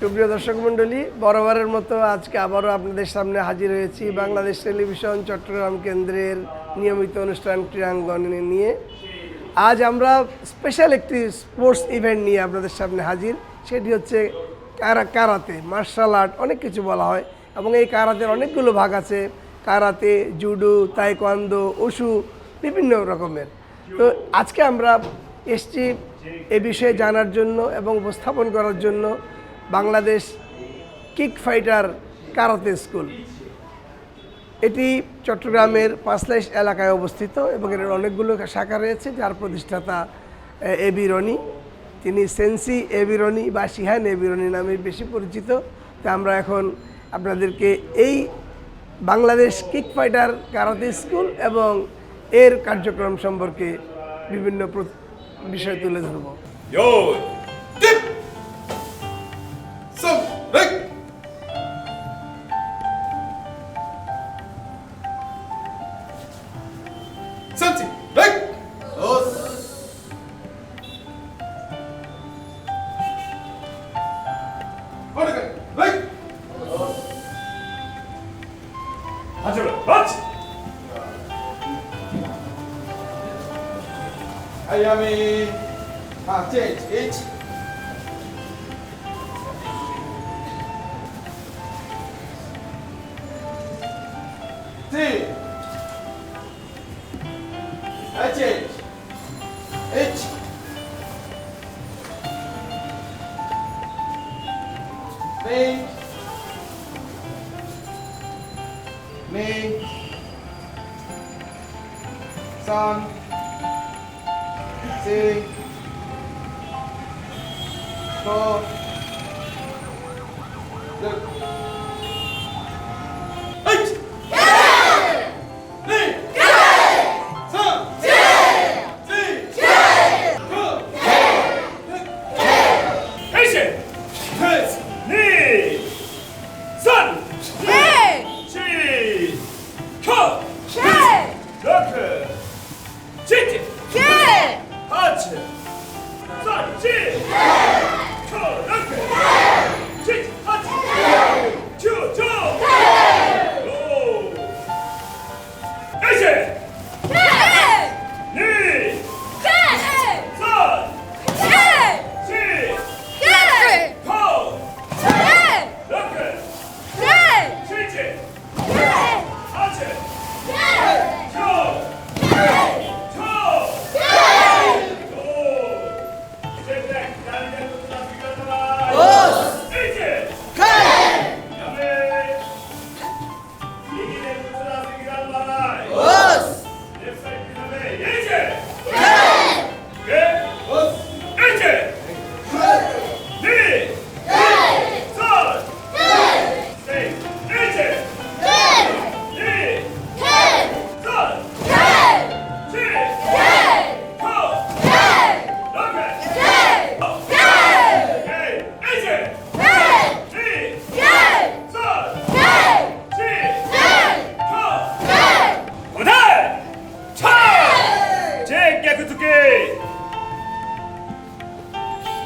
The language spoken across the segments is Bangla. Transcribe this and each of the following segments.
সুপ্রিয় দর্শক মণ্ডলী, বরাবরের মতো আজকে আবারও আপনাদের সামনে হাজির হয়েছি বাংলাদেশ টেলিভিশন চট্টগ্রাম কেন্দ্রের নিয়মিত অনুষ্ঠান ক্রীড়াঙ্গনে নিয়ে। আজ আমরা স্পেশাল একটি স্পোর্টস ইভেন্ট নিয়ে আপনাদের সামনে হাজির, সেটি হচ্ছে কারা, কারাতে মার্শাল আর্ট অনেক কিছু বলা হয় এবং এই কারাতের অনেকগুলো ভাগ আছে, কারাতে, জুডো, তাইকোয়ান্দো ওশু বিভিন্ন রকমের। তো আজকে আমরা এসছি এ বিষয়ে জানার জন্য এবং উপস্থাপন করার জন্য। Bangladesh kick fighter karate school. এটি চট্টগ্রামের পাঁচলাইশ এলাকায় অবস্থিত এবং এর অনেকগুলো শাখা রয়েছে, যার প্রতিষ্ঠাতা, এ বি রনি। তিনি সেন্সি এ রনি বা সিহান এ বি রনি নামে বেশি পরিচিত। তা আমরা এখন আপনাদেরকে এই Bangladesh kick fighter karate school এবং এর কার্যক্রম সম্পর্কে বিভিন্ন বিষয় তুলে ধরবো! 썸! 렉! 썸치! 렉! 허리가 렉! 하지마 맞지! 아야미 mi 三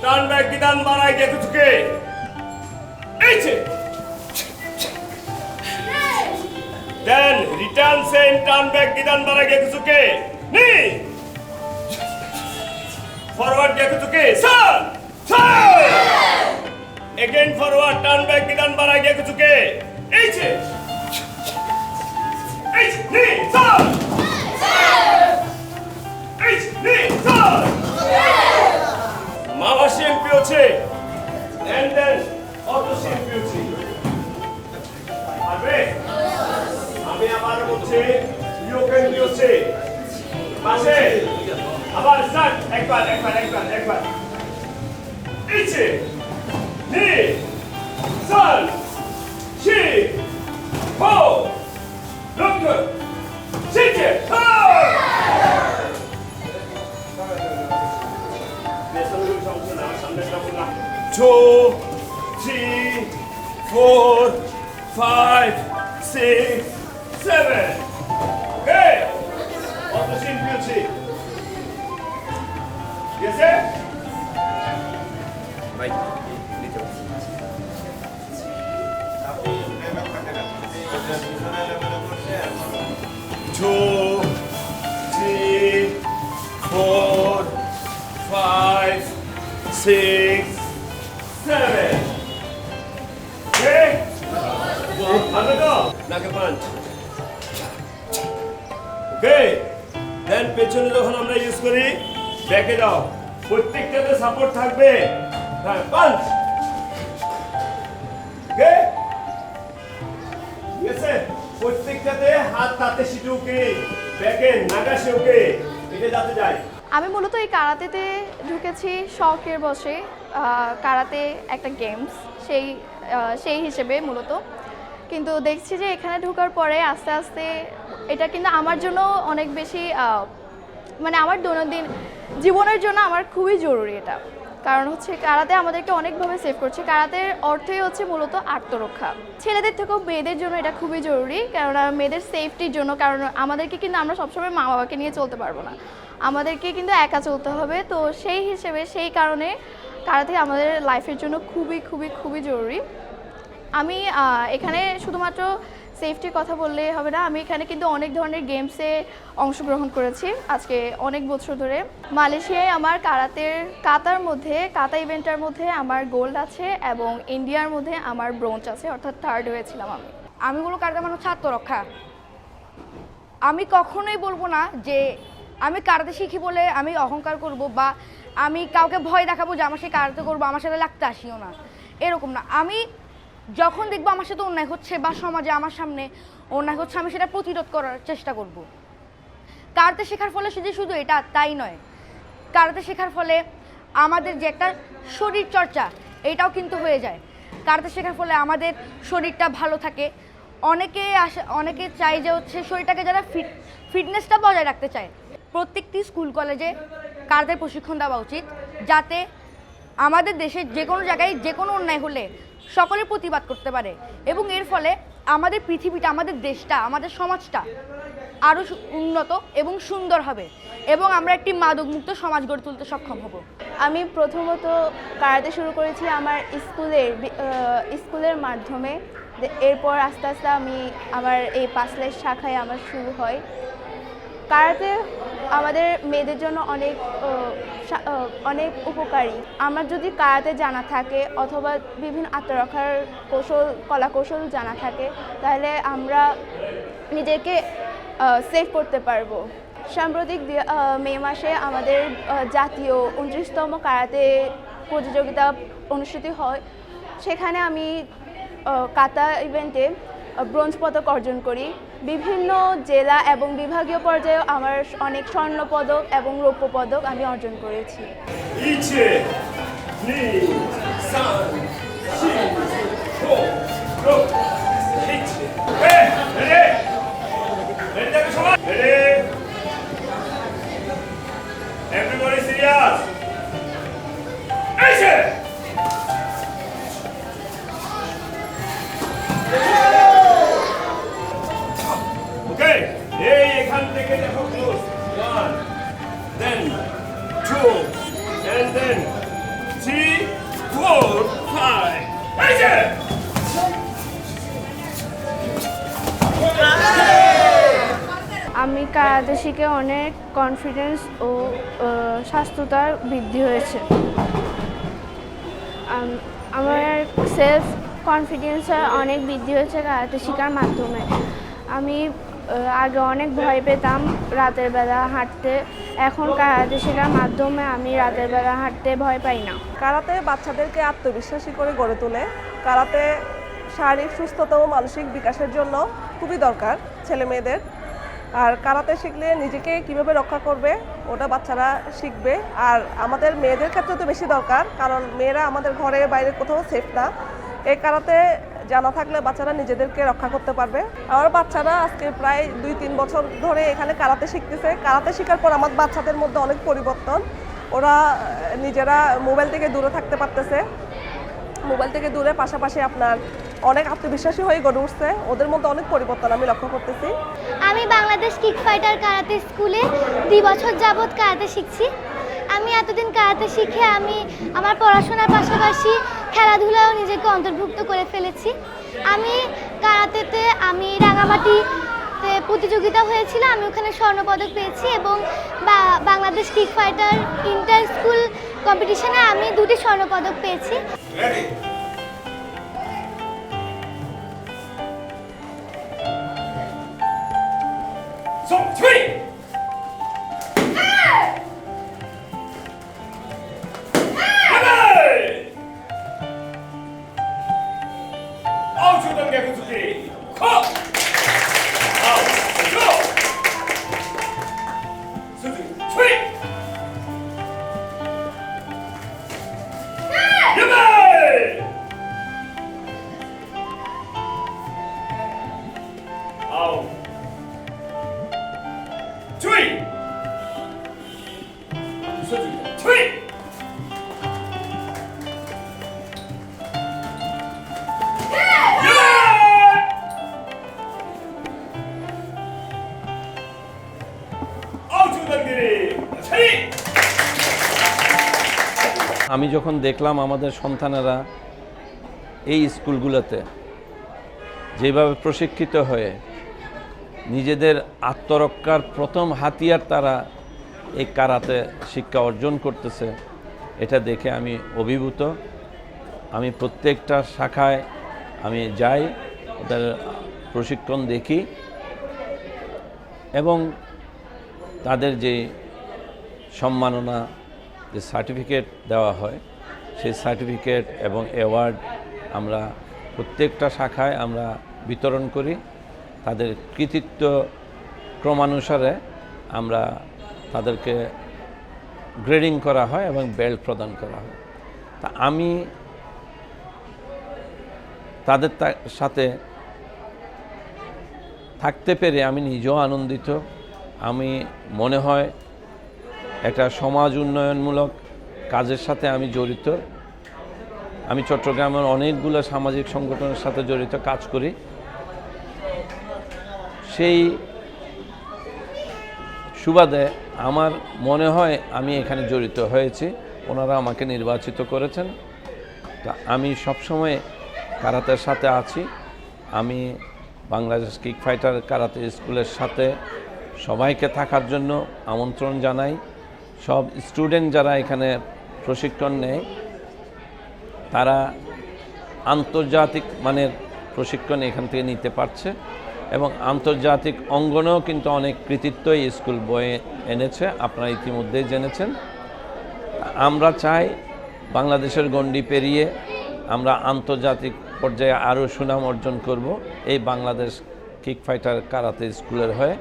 Turn back বিধান মারাই দেখে চুকে এই যে Then return same turn back বিধান মারাই দেখে চুকে নি Forward দেখে চুকে sir sir Again forward turn back বিধান মারাই দেখে চুকে এই যে এই যে নি sir এই যে নি sir মামা শিল্পী হচ্ছে, and then অত শিল্পী হচ্ছে। পারবে? আমি আবার বলছি ইউ ক্যান হচ্ছে? পাশে। আবার স্টার্ট একবার একবার একবার একবার। ইচ্ছে নি। সান শি হো লুক সিটে হো two, three, four, five, six, seven. Okay. On the beauty. Yes, sir? Mike. Two. ব্যাকে যাও প্রত্যেকটাতে সাপোর্ট থাকবে পাঞ্চ ওকে ঠিক আছে প্রত্যেকটাতে হাত তাতে সিটে ওকে ব্যাকে নাগাসে ওকে এটা যাতে যায়। আমি মূলত এই কারাতেতে ঢুকেছি শখের বসে কারাতে একটা গেমস সেই সেই হিসেবে মূলত। কিন্তু দেখছি যে এখানে ঢোকার পরে আস্তে আস্তে এটা কিন্তু আমার জন্য অনেক বেশি মানে আমার দৈনন্দিন জীবনের জন্য আমার খুবই জরুরি এটা। কারণ হচ্ছে কারাতে আমাদেরকে অনেকভাবে সেভ করছে। কারাতের অর্থই হচ্ছে মূলত আত্মরক্ষা। ছেলেদের থেকেও মেয়েদের জন্য এটা খুবই জরুরি। কেননা মেয়েদের সেফটির জন্য, কারণ আমাদেরকে কিন্তু আমরা সবসময় মা বাবাকে নিয়ে চলতে পারব না। আমাদেরকে কিন্তু একা চলতে হবে। তো সেই হিসেবে সেই কারণে কারাতে আমাদের লাইফের জন্য খুবই খুবই খুবই জরুরি। আমি এখানে শুধুমাত্র সেফটির কথা বললে হবে না। আমি এখানে কিন্তু অনেক ধরনের গেমসে অংশগ্রহণ করেছি আজকে অনেক বছর ধরে। মালয়েশিয়ায় আমার কারাতের, কাতার মধ্যে, কাতা ইভেন্টের মধ্যে আমার গোল্ড আছে এবং ইন্ডিয়ার মধ্যে আমার ব্রোঞ্জ আছে, অর্থাৎ থার্ড হয়েছিলাম আমি। আমি বলব কারাতে মানে হচ্ছে আত্মরক্ষা? আমি কখনোই বলব না যে আমি কারাতে শিখি বলে আমি অহংকার করব বা আমি কাউকে ভয় দেখাবো যে আমার সাথে কারাতে করব, আমার সাথে লাগতে আসিও না। এরকম না। আমি যখন দেখব আমার সাথে অন্যায় হচ্ছে বা সমাজে আমার সামনে অন্যায় হচ্ছে, আমি সেটা প্রতিরোধ করার চেষ্টা করব। কারাতে শেখার ফলে শুধু শুধু এটা তাই নয়। কারাতে শেখার ফলে আমাদের যে একটা শরীর চর্চা, এটাও কিন্তু হয়ে যায়। কারাতে শেখার ফলে আমাদের শরীরটা ভালো থাকে। অনেকে আসে, অনেকে চায় যে হচ্ছে শরীরটাকে যারা ফিট, ফিটনেসটা বজায় রাখতে চায়। প্রত্যেকটি স্কুল কলেজে কারাতের প্রশিক্ষণ দেওয়া উচিত যাতে আমাদের দেশে যে কোনো জায়গায় যে কোনো অন্যায় হলে সকলে প্রতিবাদ করতে পারে। এবং এর ফলে আমাদের পৃথিবীটা, আমাদের দেশটা, আমাদের সমাজটা আরও উন্নত এবং সুন্দর হবে। এবং আমরা একটি মাদকমুক্ত সমাজ গড়ে তুলতে সক্ষম হব। আমি প্রথমত কারাতে শুরু করেছি আমার স্কুলের স্কুলের মাধ্যমে। এরপর আস্তে আস্তে আমি আমার এই পাঁচলের শাখায় আমার শুরু হয়। কারাতে আমাদের মেয়েদের জন্য অনেক অনেক উপকারী। আমার যদি কারাতে জানা থাকে অথবা বিভিন্ন আত্মরক্ষার কৌশল, কলা কৌশল জানা থাকে, তাহলে আমরা নিজেকে সেভ করতে পারব। সাম্প্রতিক মে মাসে আমাদের জাতীয় উনত্রিশতম কারাতে প্রতিযোগিতা অনুষ্ঠিত হয়। সেখানে আমি কাতা ইভেন্টে ব্রোঞ্জ পদক অর্জন করি। বিভিন্ন জেলা এবং বিভাগীয় পর্যায়েও আমার অনেক স্বর্ণ পদক এবং রৌপ্য পদক আমি অর্জন করেছি। ইচ্ছে কনফিডেন্স ও স্বাস্থ্যতার বৃদ্ধি হয়েছে। আমার সেলফ কনফিডেন্স অনেক বৃদ্ধি হয়েছে কারাতে শেখার মাধ্যমে। আমি আগে অনেক ভয় পেতাম রাতের বেলা হাঁটতে। এখন কারাতে শেখার মাধ্যমে আমি রাতের বেলা হাঁটতে ভয় পাই না। কারাতে বাচ্চাদেরকে আত্মবিশ্বাসী করে গড়ে তোলে। কারাতে শারীরিক সুস্থতা ও মানসিক বিকাশের জন্য খুবই দরকার ছেলে মেয়েদের। আর কারাতে শিখলে নিজেকে কীভাবে রক্ষা করবে, ওটা বাচ্চারা শিখবে। আর আমাদের মেয়েদের ক্ষেত্রে তো বেশি দরকার, কারণ মেয়েরা আমাদের ঘরে বাইরে কোথাও সেফ না। এই কারাতে জানা থাকলে বাচ্চারা নিজেদেরকে রক্ষা করতে পারবে। আমার বাচ্চারা আজকে প্রায় দুই তিন বছর ধরে এখানে কারাতে শিখতেছে। কারাতে শেখার পর আমার বাচ্চাদের মধ্যে অনেক পরিবর্তন। ওরা নিজেরা মোবাইল থেকে দূরে থাকতে পারতেছে। মোবাইল থেকে দূরে, পাশাপাশি আপনার অনেক আত্মবিশ্বাসী হয়ে গড়ে উঠছে। ওদের মধ্যে অনেক পরিবর্তন আমি লক্ষ্য করতেছি। আমি বাংলাদেশ কিক ফাইটার কারাতে স্কুলে দুই বছর যাবৎ কারাতে শিখছি। আমি এতদিন কারাতে শিখে আমি আমার পড়াশোনার পাশাপাশি খেলাধুলাও নিজেকে অন্তর্ভুক্ত করে ফেলেছি। আমি কারাতেতে আমি রাঙামাটি প্রতিযোগিতা হয়েছিল, আমি ওখানে স্বর্ণপদক পেয়েছি এবং Bangladesh kick fighter inter school কম্পিটিশনে আমি দুটি স্বর্ণপদক পেয়েছি So, three. আমি যখন দেখলাম আমাদের সন্তানেরা এই স্কুলগুলোতে যেভাবে প্রশিক্ষিত হয়ে নিজেদের আত্মরক্ষার প্রথম হাতিয়ার তারা এই কারাতে শিক্ষা অর্জন করতেছে, এটা দেখে আমি অভিভূত। আমি প্রত্যেকটা শাখায় আমি যাই, ওদের প্রশিক্ষণ দেখি এবং তাদের যে সম্মাননা যে সার্টিফিকেট দেওয়া হয়, সেই সার্টিফিকেট এবং অ্যাওয়ার্ড আমরা প্রত্যেকটা শাখায় আমরা বিতরণ করি। তাদের কৃতিত্ব ক্রমানুসারে আমরা তাদেরকে গ্রেডিং করা হয় এবং বেল্ট প্রদান করা হয়। তা আমি তাদের সাথে থাকতে পেরে আমি নিজেও আনন্দিত। আমি মনে হয় একটা সমাজ উন্নয়নমূলক কাজের সাথে আমি জড়িত। আমি চট্টগ্রামের অনেকগুলো সামাজিক সংগঠনের সাথে জড়িত কাজ করি। সেই সুবাদে আমার মনে হয় আমি এখানে জড়িত হয়েছি। ওনারা আমাকে নির্বাচিত করেছেন। তা আমি সবসময় কারাতের সাথে আছি। আমি বাংলাদেশ কিক ফাইটার কারাতে স্কুলের সাথে সবাইকে থাকার জন্য আমন্ত্রণ জানাই। সব স্টুডেন্ট যারা এখানে প্রশিক্ষণ নেয়, তারা আন্তর্জাতিক মানের প্রশিক্ষণ এখান থেকে নিতে পারছে এবং আন্তর্জাতিক অঙ্গনেও কিন্তু অনেক কৃতিত্ব এই স্কুল বয়ে এনেছে, আপনারা ইতিমধ্যেই জেনেছেন। আমরা চাই বাংলাদেশের গণ্ডি পেরিয়ে আমরা আন্তর্জাতিক পর্যায়ে আরও সুনাম অর্জন করব, এই বাংলাদেশ কিক ফাইটার কারাতে স্কুলের হয়ে।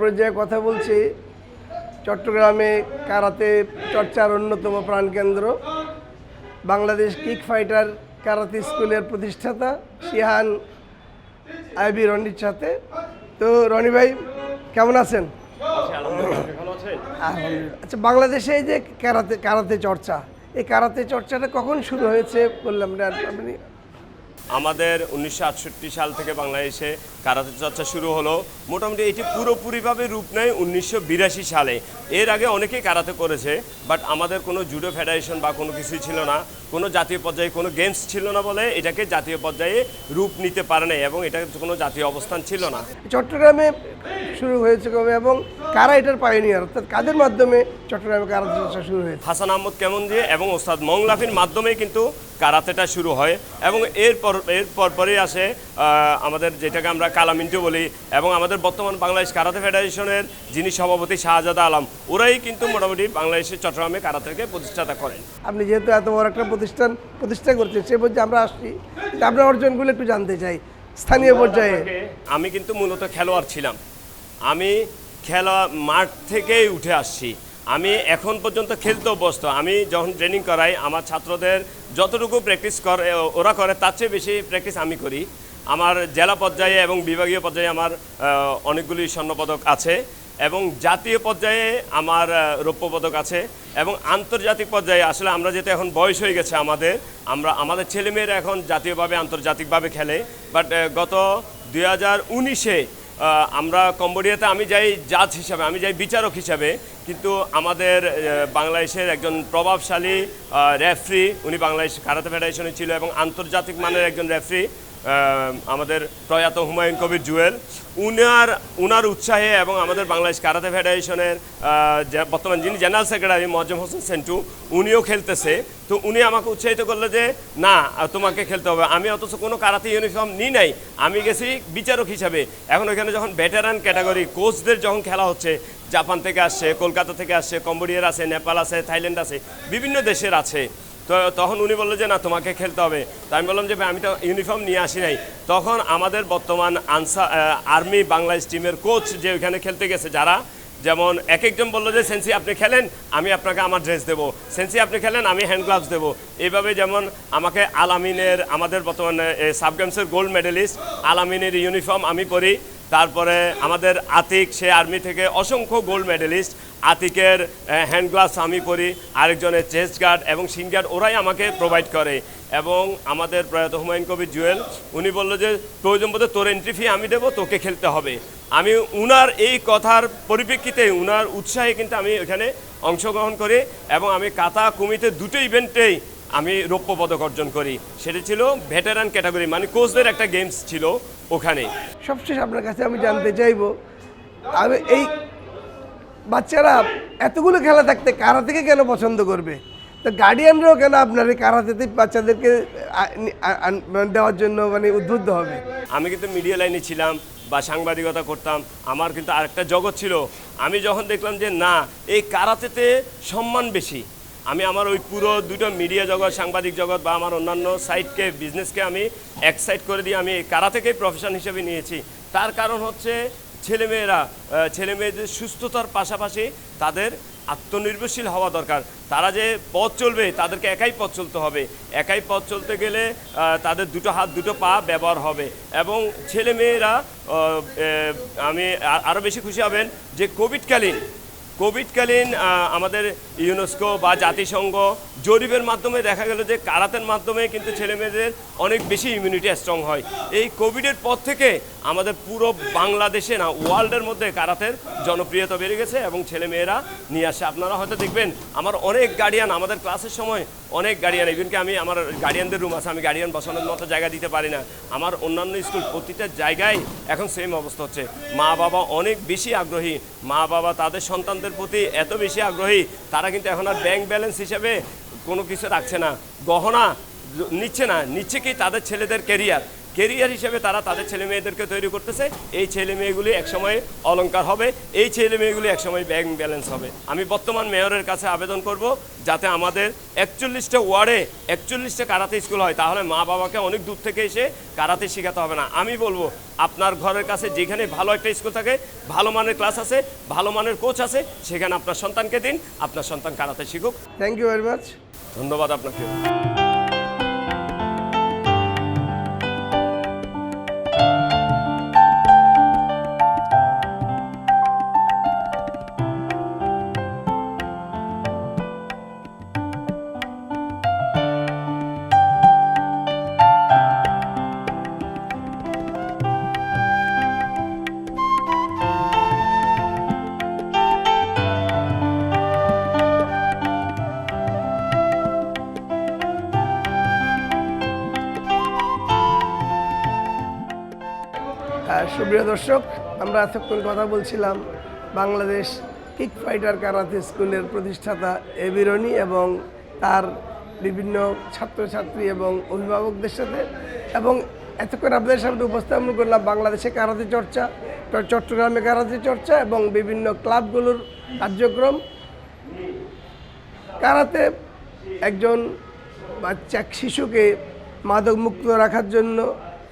পর্যায়ে কথা বলছি, চট্টগ্রামে কারাতে চর্চার অন্যতম প্রাণকেন্দ্র, বাংলাদেশ কিক ফাইটার কারাতে স্কুলের প্রতিষ্ঠাতা শিহান আইবি রনির সাথে। তো রনি ভাই, কেমন আছেন? আচ্ছা বাংলাদেশে এই যে কারাতে কারাতে চর্চা, এই কারাতে চর্চাটা কখন শুরু হয়েছে বললাম না আপনি আমাদের উনিশশো আটষট্টি সাল থেকে বাংলাদেশে কারাতে চর্চা শুরু হলো। মোটামুটি এটি পুরোপুরিভাবে রূপ নেয় উনিশশো বিরাশি সালে। এর আগে অনেকেই কারাতে করেছে বাট আমাদের কোনো জুডো ফেডারেশন বা কোনো কিছুই ছিল না। কোনো জাতীয় পর্যায়ে কোনো গেমস ছিল না বলে এটাকে জাতীয় পর্যায়ে রূপ নিতে পারে নাই এবং এটা কোনো জাতীয় অবস্থান ছিল না। চট্টগ্রামে শুরু হয়েছে কবে এবং কারা এটার পাইনিয়ার অর্থাৎ কাদের মাধ্যমে চট্টগ্রামে কারাতে চর্চা শুরু হয়েছে? হাসান আহমদ কেমন দিয়ে এবং ওস্তাদ মংলাফির মাধ্যমে কিন্তু কারাতেটা শুরু হয় এবং এরপর এর পরপরই আসে আমাদের যেটাকে আমরা কালামিন্টু বলি এবং আমাদের বর্তমান বাংলাদেশ কারাতে ফেডারেশনের যিনি সভাপতি শাহজাদা আলম ওরাই কিন্তু মোটামুটি বাংলাদেশের চট্টগ্রামে কারাতেকে প্রতিষ্ঠাতা করেন। আপনি যেহেতু এত বড় একটা প্রতিষ্ঠান প্রতিষ্ঠা করছেন সে পর্যায়ে আমরা আসছি। আপনার অর্জনগুলো একটু জানতে চাই স্থানীয় পর্যায়ে। আমি কিন্তু মূলত খেলোয়াড় ছিলাম। আমি খেলা মাঠ থেকেই উঠে আসছি। আমি এখন পর্যন্ত খেলতে অভ্যস্ত। আমি যখন ট্রেনিং করাই, আমার ছাত্রদের যতটুকু প্র্যাকটিস করে ওরা করে, তার চেয়ে বেশি প্র্যাকটিস আমি করি। আমার জেলা পর্যায়ে এবং বিভাগীয় পর্যায়ে আমার অনেকগুলি স্বর্ণপদক আছে এবং জাতীয় পর্যায়ে আমার রৌপ্য পদক আছে এবং আন্তর্জাতিক পর্যায়ে আসলে আমরা যেহেতু এখন বয়স হয়ে গেছে আমাদের, আমরা, আমাদের ছেলেমেয়েরা এখন জাতীয়ভাবে, আন্তর্জাতিকভাবে খেলে। বাট গত দুই হাজার উনিশে আমরা কম্বোডিয়াতে আমি যাই জাজ হিসাবে, আমি যাই বিচারক হিসাবে, কিন্তু আমাদের বাংলাদেশের একজন প্রভাবশালী রেফরি উনি বাংলাদেশ কারাতে ফেডারেশনে ছিল এবং আন্তর্জাতিক মানের একজন রেফরি আমাদের প্রয়াত হুমায়ুন কবির জুয়েল। উনার উনার উৎসাহে এবং আমাদের বাংলাদেশ কারাতে ফেডারেশনের বর্তমান যিনি জেনারেল সেক্রেটারি মজম হোসেন সেন্টু, উনিও খেলতেছে। তো উনি আমাকে উৎসাহিত করল যে, না তোমাকে খেলতে হবে। আমি অথচ কোনো কারাতে ইউনিফর্ম নিই নাই। আমি গেছি বিচারক হিসাবে। এখন ওইখানে যখন ভেটারান ক্যাটাগরি কোচদের যখন খেলা হচ্ছে, জাপান থেকে আসছে, কলকাতা থেকে আসছে, কম্বোডিয়ার আছে, নেপাল আছে, থাইল্যান্ড আছে, বিভিন্ন দেশের আছে। তো তখন উনি বলল যে, না, তোমাকে খেলতে হবে। তো আমি বললাম যে আমি তো ইউনিফর্ম নিয়ে আসি নাই। তখন আমাদের বর্তমান আনসা আর্মি বাংলাদেশ টিমের কোচ যে ওইখানে খেলতে গেছে, যারা, যেমন এক একজন বলল যে, সেন্সি, আপনি খেলেন, আমি আপনাকে আমার ড্রেস দেবো। সেন্সি, আপনি খেলেন, আমি হ্যান্ড গ্লাভস দেবো। এইভাবে যেমন আমাকে আলামিনের আমাদের বর্তমানে সাব গেমসের গোল্ড মেডেলিস্ট আলামিনের ইউনিফর্ম আমি পরি। তারপরে আমাদের আতিক, সে আর্মি থেকে অসংখ্য গোল্ড মেডেলিস্ট আতিকের হ্যান্ড গ্লাভস আমি পরি, আরেকজনের চেস্ট গার্ড এবং শিন গার্ড ওরাই আমাকে প্রোভাইড করে। এবং আমাদের প্রয়াত হুমায়ুন কবির জুয়েল, উনি বলল যে প্রয়োজন বোধে তোর এন্ট্রি ফি আমি দেবো, তোকে খেলতে হবে। আমি উনার এই কথার পরিপ্রেক্ষিতে, উনার উৎসাহে কিন্তু আমি এখানে অংশগ্রহণ করি এবং আমি কাতা কুমিতে দুটো ইভেন্টেই আমি রৌপ্য পদক অর্জন করি। সেটা ছিল ভেটারান ক্যাটাগরি মানে কোচদের একটা গেমস ছিল ওখানে। সবশেষ আপনার কাছে আমি জানতে চাইব, আমি এই বাচ্চারা এতগুলো খেলা থাকতে কারাতেকে কেন পছন্দ করবে? তো গার্ডিয়ানরাও কেন আপনার এই কারাতেতে বাচ্চাদেরকে মানে দেওয়ার জন্য মানে উদ্বুদ্ধ হবে? আমি কিন্তু মিডিয়া লাইনে ছিলাম বা সাংবাদিকতা করতাম, আমার কিন্তু আরেকটা জগৎ ছিল। আমি যখন দেখলাম যে না, এই কারাতেতে সম্মান বেশি। আমি আমার ওই পুরো দুটো মিডিয়া জগৎ, সাংবাদিক জগৎ বা আমার অন্যান্য সাইডকে বিজনেসকে আমি এক সাইড করে দিয়ে আমি এই কারাতেকেই প্রফেশন হিসেবে নিয়েছি। তার কারণ হচ্ছে ছেলেমেয়েরা ছেলেমেয়েদের সুস্থতার পাশাপাশি তাদের আত্মনির্ভরশীল হওয়া দরকার। তারা যে পথ চলবে, তাদেরকে একাই পথ চলতে হবে। একাই পথ চলতে গেলে তাদের দুটো হাত, দুটো পা ব্যবহার হবে। এবং ছেলেমেয়েরা আমি আরও বেশি খুশি হবেন যে, কোভিডকালীন কোভিডকালীন আমাদের ইউনেস্কো বা জাতিসংঘ জরিপের মাধ্যমে দেখা গেল যে কারাতের মাধ্যমে কিন্তু ছেলেমেয়েদের অনেক বেশি ইমিউনিটি স্ট্রং হয়। এই কোভিডের পর থেকে আমাদের পুরো বাংলাদেশে না ওয়ার্ল্ডের মধ্যে কারাতের জনপ্রিয়তা বেড়ে গেছে এবং ছেলেমেয়েরা নিয়ে আসে। আপনারা হয়তো দেখবেন, আমার অনেক গার্ডিয়ান আমাদের ক্লাসের সময় অনেক গার্ডিয়ান ইভেনকি আমি আমার গার্ডিয়ানদের রুম আছে, আমি গার্ডিয়ান বসানোর মতো জায়গা দিতে পারি না। আমার অন্যান্য স্কুল প্রতিটা জায়গায় এখন সেম অবস্থা হচ্ছে। মা বাবা অনেক বেশি আগ্রহী। মা বাবা তাদের সন্তানদের প্রতি এত বেশি আগ্রহী, তারা কিন্তু এখন আর ব্যাংক ব্যালেন্স হিসেবে কোনো কিছু রাখছে না। গহনা নিচ্ছে না, নিচ্ছে কি তাদের ছেলেদের কেরিয়ার কেরিয়ার হিসেবে তারা তাদের ছেলে মেয়েদেরকে তৈরি করতেছে। এই ছেলে মেয়েগুলি একসময় অলংকার হবে এই ছেলে মেয়েগুলি একসময় ব্যাংক ব্যালেন্স হবে। আমি বর্তমান মেয়রের কাছে আবেদন করব যাতে আমাদের একচল্লিশটা ওয়ার্ডে একচল্লিশটা কারাতে স্কুল হয় তাহলে মা বাবাকে অনেক দূর থেকে এসে কারাতে শেখাতে হবে না। আমি বলব আপনার ঘরের কাছে যেখানে ভালো একটা স্কুল থাকে ভালো মানের ক্লাস আছে ভালো মানের কোচ আছে সেখানে আপনার সন্তানকে দিন আপনার সন্তান কারাতে শিখুক। থ্যাংক ইউ ভেরি মাচ ধন্যবাদ আপনাকে। সুপ্রিয় দর্শক, আমরা এতক্ষণ কথা বলছিলাম বাংলাদেশ কিক ফাইটার কারাতে স্কুলের প্রতিষ্ঠাতা এবিরনি এবং তার বিভিন্ন ছাত্রছাত্রী এবং অভিভাবকদের সাথে। এবং এতক্ষণ আপনাদের সামনে উপস্থাপন করলাম বাংলাদেশে কারাতে চর্চা চট্টগ্রামে কারাতে চর্চা এবং বিভিন্ন ক্লাবগুলোর কার্যক্রম। কারাতে একজন বাচ্চা শিশুকে মাদক মুক্ত রাখার জন্য,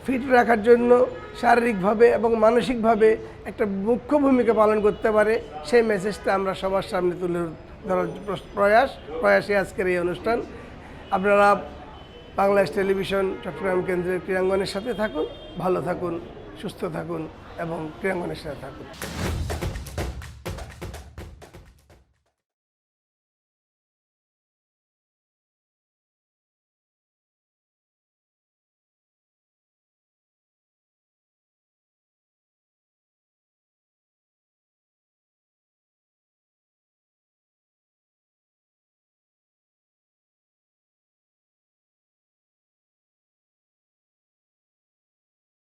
ফিট রাখার জন্য শারীরিকভাবে এবং মানসিকভাবে একটা মুখ্য ভূমিকা পালন করতে পারে, সেই মেসেজটা আমরা সবার সামনে তুলে ধরার প্রয়াস, প্রয়াসে আজকের এই অনুষ্ঠান। আপনারা বাংলাদেশ টেলিভিশন, চট্টগ্রাম কেন্দ্রের ক্রীড়াঙ্গনের সাথে থাকুন, ভালো থাকুন, সুস্থ থাকুন এবং ক্রীড়াঙ্গনের সাথে থাকুন।